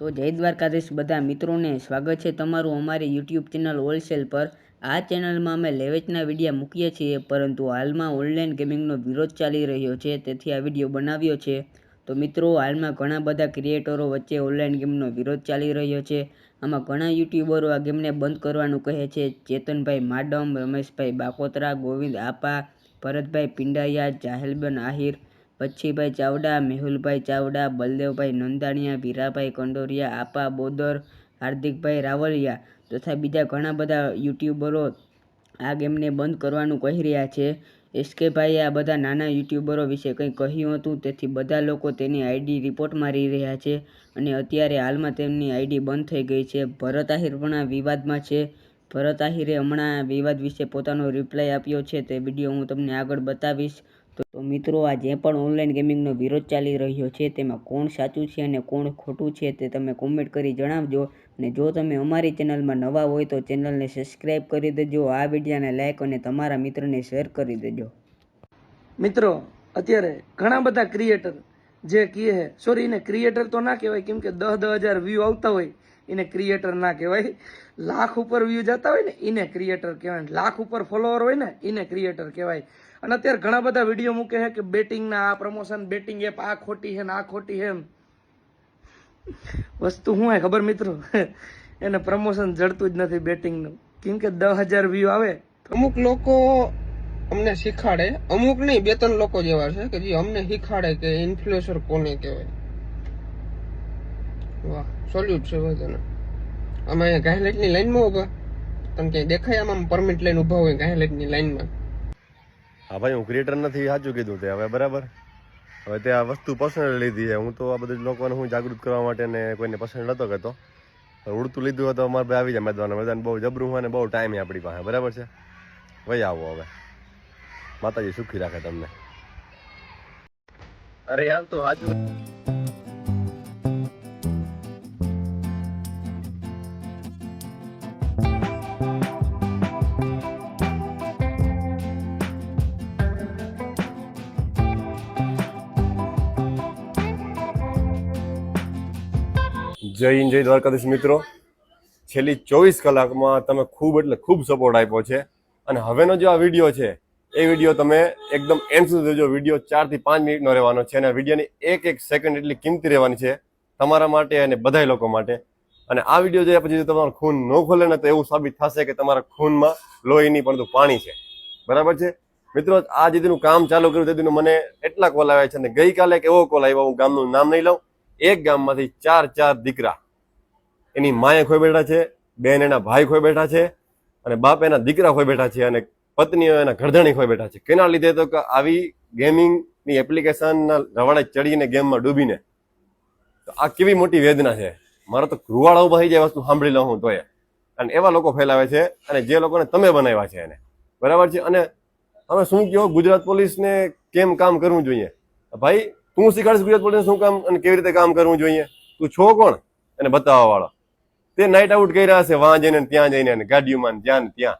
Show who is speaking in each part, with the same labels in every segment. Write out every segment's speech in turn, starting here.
Speaker 1: તો જય દ્વારકાધીશ બધા મિત્રોને સ્વાગત છે તમારું અમારી યુટ્યુબ ચેનલ હોલસેલ પર. આ ચેનલમાં અમે લેવેચના વિડીયા મૂકીએ છીએ, પરંતુ હાલમાં ઓનલાઈન ગેમિંગનો વિરોધ ચાલી રહ્યો છે, તેથી આ વીડિયો બનાવ્યો છે. તો મિત્રો, હાલમાં ઘણા બધા ક્રિએટરો વચ્ચે ઓનલાઈન ગેમનો વિરોધ ચાલી રહ્યો છે. આમાં ઘણા યુટ્યુબરો આ ગેમને બંધ કરવાનું કહે છે. ચેતનભાઈ માડમ, રમેશભાઈ બાકોતરા, ગોવિંદ આપા, ભરતભાઈ પિંડાયા જાહેલબેન આહિર પચ્છીભાઈ ચાવડા, મેહુલભાઈ ચાવડા, બલદેવભાઈ નંદાણીયા વીરાભાઈ કંડોરિયા, આપા બોદર, હાર્દિકભાઈ રાવલિયા તથા બીજા ઘણા બધા યુટ્યુબરો આ ગેમને બંધ કરવાનું કહી રહ્યા છે. એસકેભાઈએ આ બધા નાના યુટ્યુબરો વિશે કંઈ કહ્યું હતું? તેથી બધા લોકો તેની આઈડી રિપોર્ટ મારી રહ્યા છે અને અત્યારે હાલમાં તેમની આઈડી બંધ થઈ ગઈ છે. ભરત આહિર પણ આ વિવાદમાં છે. ભરત આહિરે હમણાં વિવાદ વિશે પોતાનો રિપ્લાય આપ્યો છે. તે વીડિયો હું તમને આગળ બતાવીશ. તો મિત્રો, આ જે પણ ઓનલાઈન ગેમિંગનો વિરોધ ચાલી રહ્યો છે, તેમાં કોણ સાચું છે અને કોણ ખોટું છે, તે તમે કોમેન્ટ કરી જણાવજો. અને જો તમે અમારી ચેનલમાં નવા હોય, તો ચેનલને સબસ્ક્રાઈબ કરી દેજો, આ વિડીયોને લાઇક અને તમારા મિત્રને શેર કરી દેજો.
Speaker 2: મિત્રો, અત્યારે ઘણા બધા ક્રિએટર જે કહે છે સોરી એને ક્રિએટર તો ના કહેવાય, કેમ કે દસ દસ હજાર વ્યૂ આવતા હોય, એને ક્રિએટર ના કહેવાય. લાખ ઉપર વ્યૂ જતા હોય ને, એને ક્રિએટર કહેવાય. લાખ ઉપર ફોલોવર હોય ને, એને ક્રિએટર કહેવાય. અને અત્યારે ઘણા બધા વીડિયો મૂકે છે કે બેટિંગના આ પ્રમોશન બેટિંગ એપ આ ખોટી છે ને આ ખોટી છે એમ. વસ્તુ શું હોય ખબર મિત્રો? એને પ્રમોશન જડતું જ નથી બેટિંગનું કેમ કે દસ હજાર વ્યૂ આવે.
Speaker 3: અમુક લોકો અમને શીખાડે. અમુક નહીં, બે ત્રણ લોકો જેવા છે કે જે અમને શીખાડે કે ઇન્ફ્લુએન્સર કોને કહેવાય. વાહ સોલ્યુટ છે બધાને અમે અહીંયા ગાયલેટની લાઈનમાં ઊભા તમે ક્યાંય દેખાય આમ? પરમિટ લઈને ઊભા હોય ગાયલેટની લાઈનમાં.
Speaker 4: હા ભાઈ હું ક્રિએટર નથી, સાચું કીધું તે હવે, બરાબર? હવે તે આ વસ્તુ પસંદ લીધી છે. હું તો આ બધું લોકોને હું જાગૃત કરવા માટે ને કોઈને પસંદ નતો કરતો ઉડતું લીધું હોય તો અમારે ભાઈ આવી જાય મેદાન. મેદાન બહુ જબરું હોય ને બહુ ટાઈમ આપણી પાસે, બરાબર છે? ભાઈ આવો હવે. માતાજી સુખી રાખે તમને.
Speaker 3: અરે યાર, તો આજુ
Speaker 4: જય જય દ્વારકાધીશ મિત્રો. છેલ્લી ચોવીસ કલાકમાં તમે ખૂબ એટલે ખૂબ સપોર્ટ આપ્યો છે. અને હવેનો જે આ વીડિયો છે, એ વીડિયો તમે એકદમ એન્ડ સુધી જોજો. વીડિયો ચારથી પાંચ મિનિટનો રહેવાનો છે અને વિડીયોની એક એક સેકન્ડ એટલી કિંમતી રહેવાની છે તમારા માટે અને બધાય લોકો માટે. અને આ વીડિયો જોયા પછી તમારું ખૂન ન ખોલે ને તો એવું સાબિત થશે કે તમારા ખૂનમાં લોહી નહીં પરંતુ પાણી છે. બરાબર છે? મિત્રો, આ જે કામ ચાલુ કર્યું તે દીનું મને એટલા કોલ આવ્યા છે અને ગઈકાલે એક એવો કોલ આવ્યો, હું ગામનું નામ નહીં લઉં. એક ગામમાંથી ચાર ચાર દીકરા એની માએ ખોઈ બેઠા છે, બેન એના ભાઈ ખોઈ બેઠા છે અને બાપ એના દીકરા ખોઈ બેઠા છે અને પત્નીઓ એના ઘરધણી ખોઈ બેઠા છે. કેના લીધે તો કે આવી ગેમિંગની એપ્લિકેશનના રવાડે ચડીને ગેમમાં ડૂબીને. તો આ કેવી મોટી વેદના છે? મારો તો રૂવાડા ઊભા થઈ જાય વસ્તુ સાંભળી લઉં હું તોય. અને એવા લોકો ફેલાવે છે અને જે લોકોને તમે બનાવ્યા છે એને. બરાબર છે? અને હવે શું કહો, ગુજરાત પોલીસને કેમ કામ કરવું જોઈએ? ભાઈ તું શીખાડીશ ગુજરાત પોલીસને શું કામ અને કેવી રીતે કામ કરવું જોઈએ? તું છો કોણ? એને બતાવવા વાળો. તે નાઇટ આઉટ કર્યા હશે વાં જઈને ને ત્યાં જઈને અને ગાડીઓમાં ને ત્યાં ને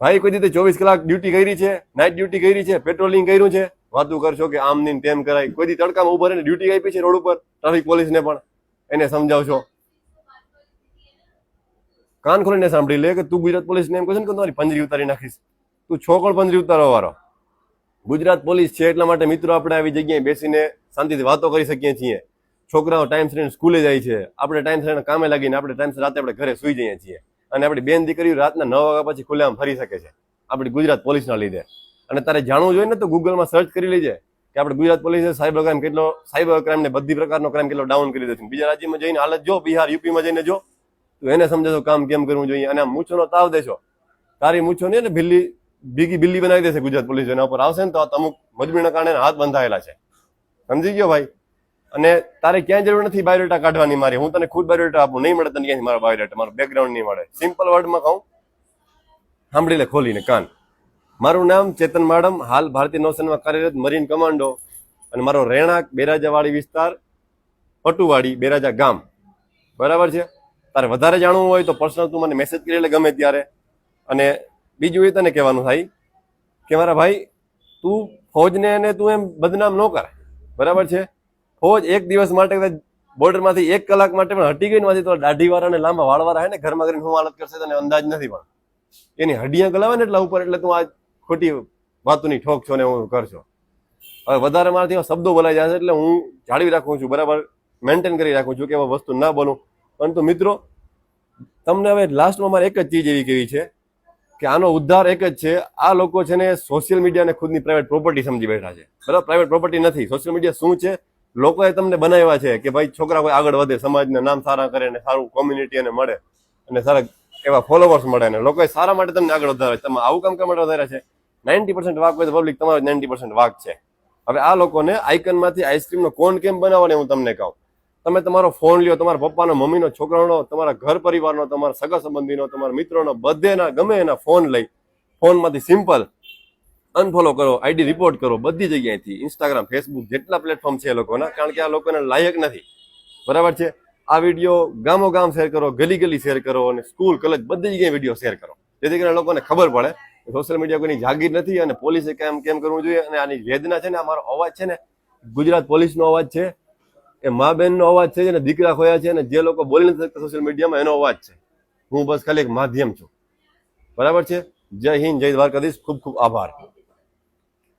Speaker 4: ભાઈ, કોઈ રીતે ચોવીસ કલાક ડ્યુટી કરી છે નાઇટ ડ્યુટી કરી છે પેટ્રોલિંગ કર્યું છે. વાતું કરશો કે આમ નહીં ને તેમ કરાય. કોઈ દી તડકામાં ઊભા રહીને ડ્યુટી આપી છે રોડ ઉપર ટ્રાફિક પોલીસને પણ. એને સમજાવશો. કાન ખોલીને સાંભળી લે કે તું ગુજરાત પોલીસને એમ કહે ને કે તમારી પંજરી ઉતારી નાખીશ. તું છો કોણ પંજરી ઉતારવા વાળો? ગુજરાત પોલીસ છે એટલા માટે મિત્રો આપણે આવી જગ્યાએ બેસીને શાંતિથી વાતો કરી શકીએ છીએ. છોકરાઓ ટાઈમ સર સ્કૂલે જાય છે. આપણે ટાઈમ સર કામે લાગીને આપણે ટાઈમ રાતે આપણે ઘરે સુઈ જઈએ છીએ. અને આપણી બેન દીકરીઓ રાતના નવ વાગ્યા પછી ખુલ્લેઆમ ફરી શકે છે. આપણી ગુજરાત પોલીસના લીધે. અને તારે જાણવું જોઈએ ને તો ગૂગલમાં સર્ચ કરી લેજે કે આપણે ગુજરાત પોલીસે સાયબર ક્રાઇમ કેટલો સાયબર ક્રાઇમ ને બધી પ્રકારનો ક્રાઇમ કેટલો ડાઉન કરી દીધો છે. બીજા રાજ્યમાં જઈને હાલત જો, બિહાર, યુપીમાં જઈને જો, તો એને સમજે કામ કેમ કરવું જોઈએ? અને મૂછોનો તાવ દેશો. તારી મૂછો ને બિલ્લી ભીગી બિલ્લી બનાવી દેશે ગુજરાત પોલીસ એના ઉપર. આવશે ને તો અમુક મજબૂરીના કારણે હાથ બંધાયેલા છે. સમજી ગયો ભાઈ? અને તારે ક્યાંય જરૂર નથી બાયોડેટા કાઢવાની મારી. હું તને ખુદ બાયોડેટા આપું. નહીં મળે તને ક્યાંથી મારો બાયોડેટા. મારો બેકગ્રાઉન્ડ નહીં મળે. સિમ્પલ વર્ડમાં કહું. સાંભળી લે ખોલીને કાન. મારું નામ ચેતન માડમ. હાલ ભારતીય નૌસેનામાં કાર્યરત મરીન કમાન્ડો અને મારો રહેણાંક બેરાજાવાડી વિસ્તાર પટુવાડી બેરાજા ગામ. બરાબર છે? તારે વધારે જાણવું હોય તો પર્સનલ તું મને મેસેજ કરી લે ગમે ત્યારે. અને બીજું એ તને કહેવાનું થાય કે મારા ભાઈ, તું ફૌજને અને તું એમ બદનામ ન કર બરાબર છે? ફૌજ એક દિવસ માટે બોર્ડરમાંથી એક કલાક માટે પણ હટી ગઈ ને માંથી તો દાઢીવાળા અને લાંબા વાળવાળા હે ને ઘરમાં કરીને હું હાલત કરશે તને અંદાજ નથી પણ. એની હડિયા ગલાવે ને એટલે ઉપર એટલે તું આ ખોટી વાતોની ઠોક છો ને હું કરશો. હવે વધારે મારાથી શબ્દો બોલાઈ જશે એટલે હું જાળવી રાખું છું, બરાબર? મેન્ટેન કરી રાખું છું કે વસ્તુ ના બોલું. પરંતુ મિત્રો, તમને હવે લાસ્ટમાં મારે એક જ ચીજ એવી કેવી છે. કે આનો ઉદ્ધાર એક જ છે. આ લોકો છે ને સોશિયલ મીડિયાને ખુદની પ્રાઇવેટ પ્રોપર્ટી સમજી બેઠા છે. બરાબર? પ્રાઇવેટ પ્રોપર્ટી નથી. સોશિયલ મીડિયા શું છે? લોકોએ તમને બનાવ્યા છે કે ભાઈ છોકરા કોઈ આગળ વધે, સમાજને નામ સારા કરે ને સારું કોમ્યુનિટી એને મળે અને સારા એવા ફોલોવર્સ મળે ને લોકોએ સારા માટે તમને આગળ વધારે તમે આવું કામ કેમ માટે વધારે છે? નાઇન્ટી પર્સન્ટ વાક હોય તો પબ્લિક તમારો નાઇન્ટી પર્સન્ટ વાક છે. હવે આ લોકોને આઇકનમાંથી આઈસ્ક્રીમનો કોન કેમ બનાવવાનો હું તમને કહું. તમે તમારો ફોન લ્યો, તમારા પપ્પાનો, મમ્મીનો, છોકરાનો, તમારા ઘર પરિવારનો, તમારા સગા સંબંધીનો, તમારા મિત્રોનો, બધેના, ગમે એના ફોન લઈ. ફોનમાંથી સિમ્પલ અનફોલો કરો આઈડી રિપોર્ટ કરો, બધી જગ્યાએથી. ઇન્સ્ટાગ્રામ ફેસબુક જેટલા પ્લેટફોર્મ છે એ લોકોના, કારણ કે આ લોકોને લાયક નથી. બરાબર છે? આ વીડિયો ગામો ગામ શેર કરો, ગલી ગલી શેર કરો અને સ્કૂલ કોલેજ બધી જગ્યાએ વીડિયો શેર કરો. જેથી કરીને લોકોને ખબર પડે સોશિયલ મીડિયા કોઈની જાગીર નથી અને પોલીસે કેમ કેમ કરવું જોઈએ અને આની વેદના છે ને અમારો અવાજ છે ને, ગુજરાત પોલીસનો અવાજ છે. એ મા બહેનનો અવાજ છે અને દીકરા ખોયા છે અને જે લોકો બોલી નથી શકતા સોશિયલ મીડિયામાં એનો અવાજ છે. હું બસ ખાલી એક માધ્યમ છું. બરાબર છે? જય હિન્દ, જય દ્વારકાધીશ. ખૂબ ખૂબ આભાર.